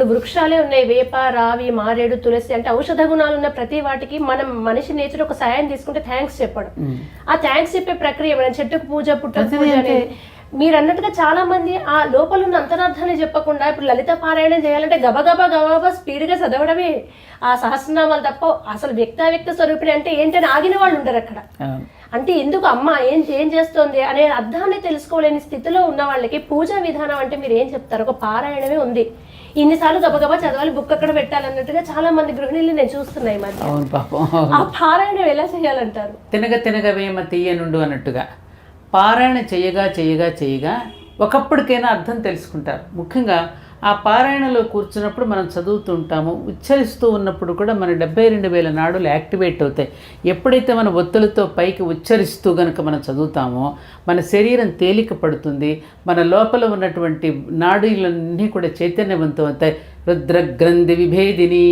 ఇప్పుడు వృక్షాలే ఉన్నాయి. వేప రావి మారేడు తులసి అంటే ఔషధ గుణాలు ఉన్న ప్రతి వాటికి మనం మనిషి నేచర్ ఒక సాయం తీసుకుంటే థ్యాంక్స్ చెప్పడం. ఆ థ్యాంక్స్ చెప్పే ప్రక్రియ మనం చెట్టుకు పూజ పుట్ట పూజ అనేది మీరు అన్నట్టుగా చాలా మంది ఆ లోపల ఉన్న అంతరార్థాన్ని చెప్పకుండా ఇప్పుడు లలిత పారాయణం చేయాలంటే గబగబా గబగబా స్పీడ్గా చదవడమే ఆ సహస్రనామాలు తప్ప అసలు వ్యక్తావ్యక్త స్వరూపిణి అంటే ఏంటని ఆగిన వాళ్ళు ఉండరు అక్కడ. అంటే ఎందుకు అమ్మ ఏం ఏం చేస్తోంది అనే అర్థాన్ని తెలుసుకోలేని స్థితిలో ఉన్న వాళ్ళకి పూజా విధానం అంటే మీరు ఏం చెప్తారు? ఒక పారాయణమే ఉంది. ఇన్నిసార్లు గబగబా చదవాలి బుక్ అక్కడ పెట్టాలన్నట్టుగా చాలా మంది గృహిణులు నేను చూస్తున్నాయి మధ్య. అవును పాపం. ఆ పారాయణం ఎలా చేయాలంటారు? తినగ తినగవేమ తీయనుండు అన్నట్టుగా. పారాయణ చేయగా చేయగా చేయగా ఒకప్పటికైనా అర్థం తెలుసుకుంటారు. ముఖ్యంగా ఆ పారాయణలో కూర్చున్నప్పుడు మనం చదువుతూ ఉంటాము ఉచ్చరిస్తూ ఉన్నప్పుడు కూడా మన డెబ్బై రెండు వేల నాడులు యాక్టివేట్ అవుతాయి. ఎప్పుడైతే మన ఒత్తులతో పైకి ఉచ్చరిస్తూ గనుక మనం చదువుతామో మన శరీరం తేలిక పడుతుంది మన లోపల ఉన్నటువంటి నాడులన్నీ కూడా చైతన్యవంతం అవుతాయి. రుద్రగ్రంథి విభేదిని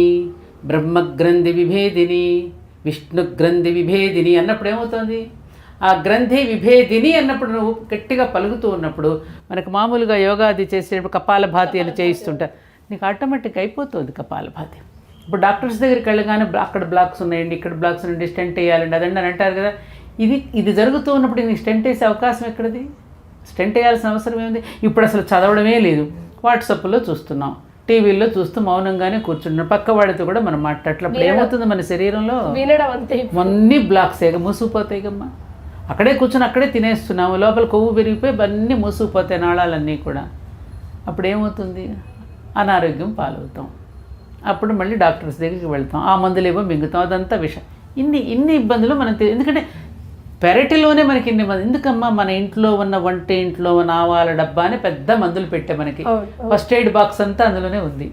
బ్రహ్మగ్రంథి విభేదిని విష్ణుగ్రంథి విభేదిని అన్నప్పుడు ఏమవుతుంది? ఆ గ్రంథి విభేదిని అన్నప్పుడు నువ్వు గట్టిగా పలుకుతూ ఉన్నప్పుడు మనకు మామూలుగా యోగా అది చేసేటప్పుడు కపాలభాతి అని చేయిస్తుంటారు నీకు ఆటోమేటిక్ అయిపోతుంది కపాలభాతి. ఇప్పుడు డాక్టర్స్ దగ్గరికి వెళ్ళగానే అక్కడ బ్లాక్స్ ఉన్నాయండి ఇక్కడ బ్లాక్స్ ఉన్నాయండి స్టెంట్ వేయాలండి అదండి అని అంటారు కదా. ఇది ఇది జరుగుతూ ఉన్నప్పుడు నీకు స్టెంట్ వేసే అవకాశం ఎక్కడిది? స్టెంట్ వేయాల్సిన అవసరం ఏముంది? ఇప్పుడు అసలు చదవడమే లేదు. వాట్సాప్లో చూస్తున్నాం టీవీలో చూస్తూ మౌనంగానే కూర్చున్నాం పక్క వాడితో కూడా మనం మాట్లాడేటప్పుడు ఏమవుతుంది మన శరీరంలో? అన్నీ బ్లాక్స్ ఏక మూసుకుపోతాయి కమ్మా. అక్కడే కూర్చొని అక్కడే తినేస్తున్నాము. లోపల కొవ్వు పెరిగిపోయి అన్నీ మూసుకుపోతాయి నాళాలన్నీ కూడా. అప్పుడు ఏమవుతుంది అనారోగ్యం పాలవుతాం. అప్పుడు మళ్ళీ డాక్టర్స్ దగ్గరికి వెళ్తాం. ఆ మందులు ఏమో మింగుతాం. అదంతా విషయం ఇన్ని ఇన్ని ఇబ్బందులు మనం ఎందుకంటే పెరటిలోనే మనకి ఇన్ని మంది ఎందుకమ్మా మన ఇంట్లో ఉన్న వంట ఇంట్లో ఉన్న ఆవాల డబ్బా అని పెద్ద మందులు పెట్టే మనకి. ఫస్ట్ ఎయిడ్ బాక్స్ అంతా అందులోనే ఉంది.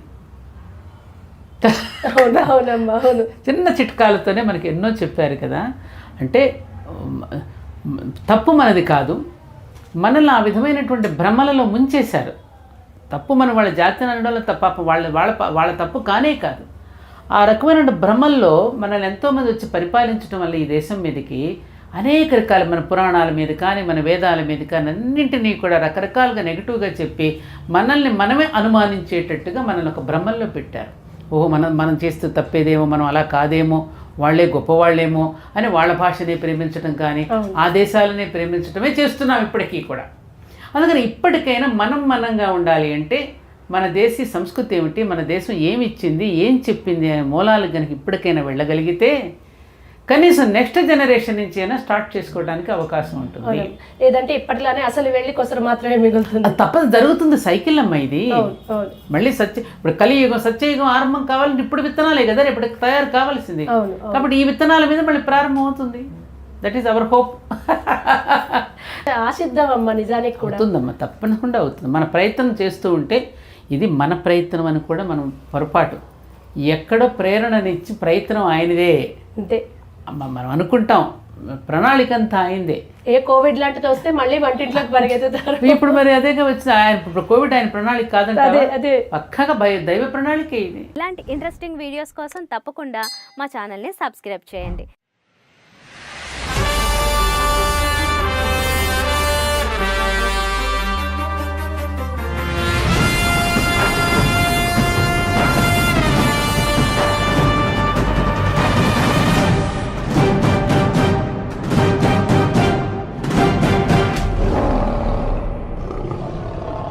చిన్న చిట్కాలతోనే మనకి ఎన్నో చెప్పారు కదా. అంటే తప్పు మనది కాదు. మనల్ని ఆ విధమైనటువంటి భ్రమలలో ముంచేశారు. తప్పు మన వాళ్ళ జాతిని అనడంలో తప్ప వాళ్ళ వాళ్ళ వాళ్ళ తప్పు కానే కాదు. ఆ రకమైన భ్రమల్లో మనల్ని ఎంతోమంది వచ్చి పరిపాలించడం వల్ల ఈ దేశం మీదకి అనేక రకాల మన పురాణాల మీద కానీ మన వేదాల మీద కానీ అన్నింటినీ కూడా రకరకాలుగా నెగిటివ్గా చెప్పి మనల్ని మనమే అనుమానించేటట్టుగా మనల్ని ఒక భ్రమల్లో పెట్టారు. ఓహో మనం మనం చేస్తూ తప్పేదేమో మనం అలా కాదేమో వాళ్ళే గొప్పవాళ్ళేమో అని వాళ్ళ భాషని ప్రేమించడం కానీ ఆ దేశాలనే ప్రేమించడమే చేస్తున్నాం ఇప్పటికీ కూడా. అందుకని ఇప్పటికైనా మనం మనంగా ఉండాలి అంటే మన దేశీ సంస్కృతి ఏమిటి మన దేశం ఏమి ఇచ్చింది ఏం చెప్పింది అనే మూలాలకు కనుక ఇప్పటికైనా వెళ్ళగలిగితే కనీసం నెక్స్ట్ జనరేషన్ నుంచి అయినా స్టార్ట్ చేసుకోవడానికి అవకాశం ఉంటుంది. లేదంటే ఇప్పటిలానే అసలు వెళ్ళి కొసరు మాత్రమే మిగులుతుంది. తప్పదు జరుగుతుంది సైకిల్ అమ్మ ఇది. మళ్ళీ సత్య ఇప్పుడు కలియుగం సత్యయుగం ఆరంభం కావాలంటే ఇప్పుడు విత్తనాలే కదా రేపు తయారు కావాల్సింది. కాబట్టి ఈ విత్తనాల మీద మళ్ళీ ప్రారంభం అవుతుంది. దట్ ఈస్ అవర్ హోప్ ఆశిద్దాం అమ్మ నిజానికి కూడా. అవుతుందమ్మా తప్పకుండా అవుతుంది. మన ప్రయత్నం చేస్తూ ఉంటే ఇది మన ప్రయత్నం అని కూడా మనం పొరపాటు. ఎక్కడో ప్రేరణనిచ్చి ప్రయత్నం ఆయనదే. అంతే. మనం అనుకుంటాం ప్రణాళిక అంతా ఆయనదే ఏ కోవిడ్ లాంటిది వస్తే మళ్ళీ వంటింట్లోకి పరిగెత్తుతారు. ఇప్పుడు మరి అదేగా వచ్చింది. ఆయన ఇప్పుడు కోవిడ్ ఆయన ప్రణాళిక కాదంటే అదే అదే. పక్కగా భయ దైవ ప్రణాళిక ఇది. ఇలాంటి ఇంట్రెస్టింగ్ వీడియోస్ కోసం తప్పకుండా మా ఛానల్ని సబ్స్క్రైబ్ చేయండి.